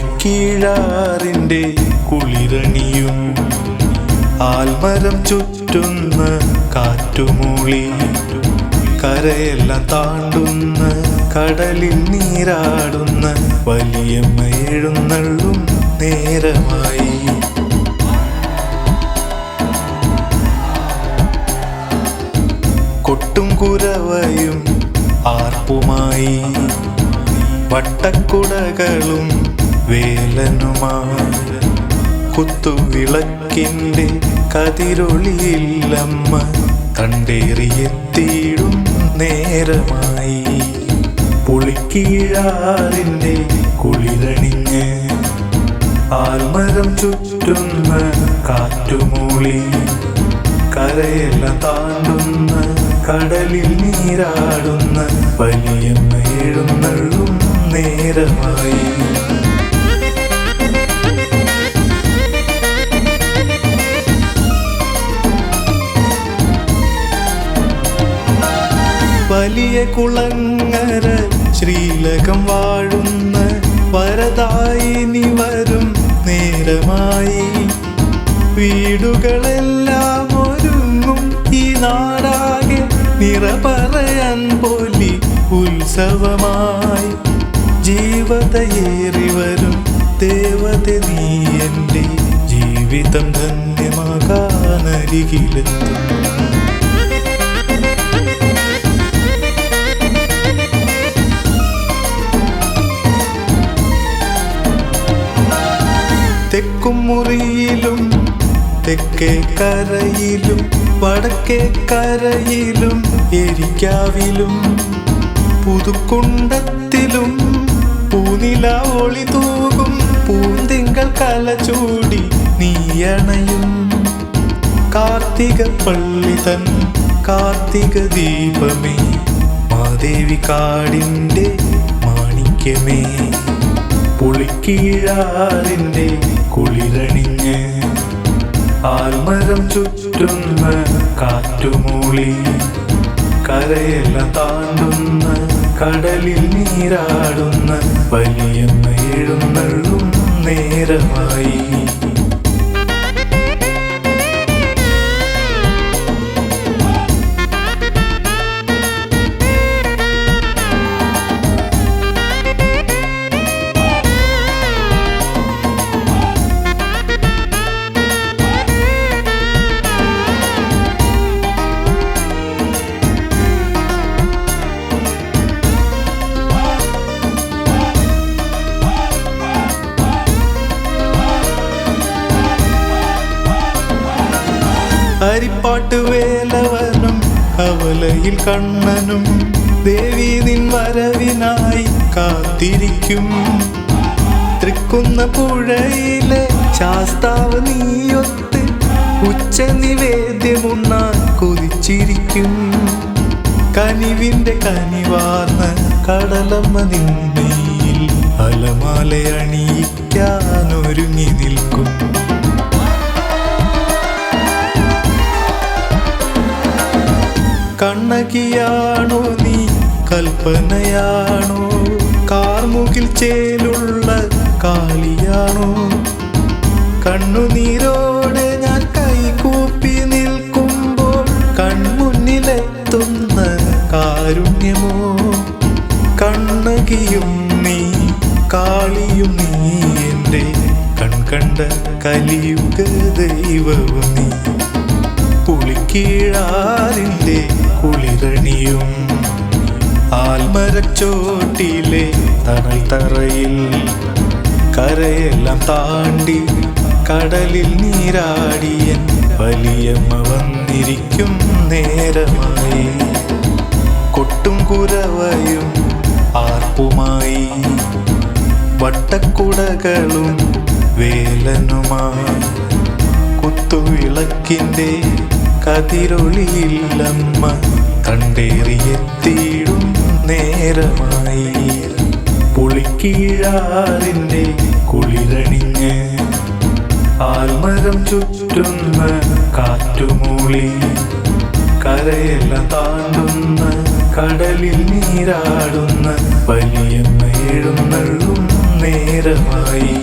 പുളിക്കീഴാറിന്റെ കുളിരണിയും ആൽമരം ചുറ്റുന്ന കാറ്റുമൂളി കരയെല്ലാം താണ്ടുന്ന കടലിൽ നീരാടുന്ന വലിയമ്മ എഴുന്നള്ളും നേരമായി. കൊട്ടും കുരവയും ആർപ്പുമായി വട്ടക്കുടകളും വേലനുമായി കുത്തുവിളക്കിന്റെ കതിരൊളിയില്ലമ്മ കണ്ടേറിയെത്തിയിടും നേരമായി. പുളിക്കീഴാറിന്റെ കുളിരണിഞ്ഞ് ആൽമരം ചുറ്റുന്ന കാറ്റുമൂളി കരയല്ല താണ്ടുന്ന കടലിൽ നീരാടുന്ന വലിയ എഴുന്നള്ളും നേരമായി. വലിയ കുളങ്ങര ശ്രീലകം വാഴുന്ന വരദായിനി വരും നേരമായി. വീടുകളെല്ലാം ഒരുങ്ങും ഈ നാടാകെ നിറ പറയാൻ പോലി ഉത്സവമായി. ജീവതയേറി വരും ദേവത നീ എന്റെ ജീവിതം ധന്യമാകാനരികിലെത്തും മുറിയിലും തെക്കേ കരയിലും വടക്കേ കരയിലും എരിക്കാവിലും പുതുക്കുണ്ടത്തിലും പൂനില ഒളി തൂകും പൂന്തിങ്കൾ കല ചൂടി നീയണയും. കാർത്തിക പള്ളി തൻ കാർത്തിക ദീപമേ മാദേവി കാടിന്റെ മാണിക്യമേ പുളിക്കീഴാറിന്റെ കുളിരണിഞ്ഞ് ആൽമരം ചുറ്റുന്ന കാറ്റുമൂളി കരയെല്ലാം താണ്ടുന്ന കടലിൽ നീരാടുന്ന വലിയ നേരമായി ഹരിപ്പാട്ട് വേലവനും കവലയിൽ കണ്ണനും ദേവി നിൻ വരവിനായി കാത്തിരിക്കും. തൃക്കുന്ന പുഴയിലെ ശാസ്താവ് നീയൊത്ത് ഉച്ച നിവേദ്യമുണ്ണാൻ കൊതിച്ചിരിക്കും. കനിവിന്റെ കനിവാർന്ന കടലമ്മ നിന്നയിൽ അലമാല അണിയിക്കാൻ ഒരുങ്ങി നിൽക്കും. കണ്ണകിയാണോ നീ? കൽപ്പനയാണോ? കാർമുകിൽ ചേലുള്ള കാളിയാണോ? കണ്ണുനീരോടെ ഞാൻ കൈകൂപ്പി നിൽക്കുമ്പോൾ കൺമുന്നിലെത്തുന്ന കാരുണ്യമോ? കണ്ണകിയും നീ കാളിയും നീ എന്റെ കൺകണ്ട കലിയുഗ ദൈവവും നീ. പുളിക്കീഴാറിന്റെ ആൽമരച്ചോട്ടിലെ തണൽ തറയിൽ കരയെല്ലാം താണ്ടി കടലിൽ നീരാടിയൻ വലിയമ്മ വന്നിരിക്കും നേരമായി. കൊട്ടും കുരവയും ആർപ്പുമായി. വട്ടക്കുടകളും വേലനുമായി. കുത്തുവിളക്കിന്റെ കതിരൊളിയില്ലമ്മ കണ്ടേറിയെത്തിയിടും നേരമായി പുളിക്കീഴാറിന്റെ കുളിരണിഞ്ഞ് ആൽമരം ചുറ്റുന്ന കാറ്റുമൂളി കരയല്ല താണ്ടുന്ന കടലിൽ നീരാടുന്ന വലിയ എഴുന്നള്ളും നേരമായി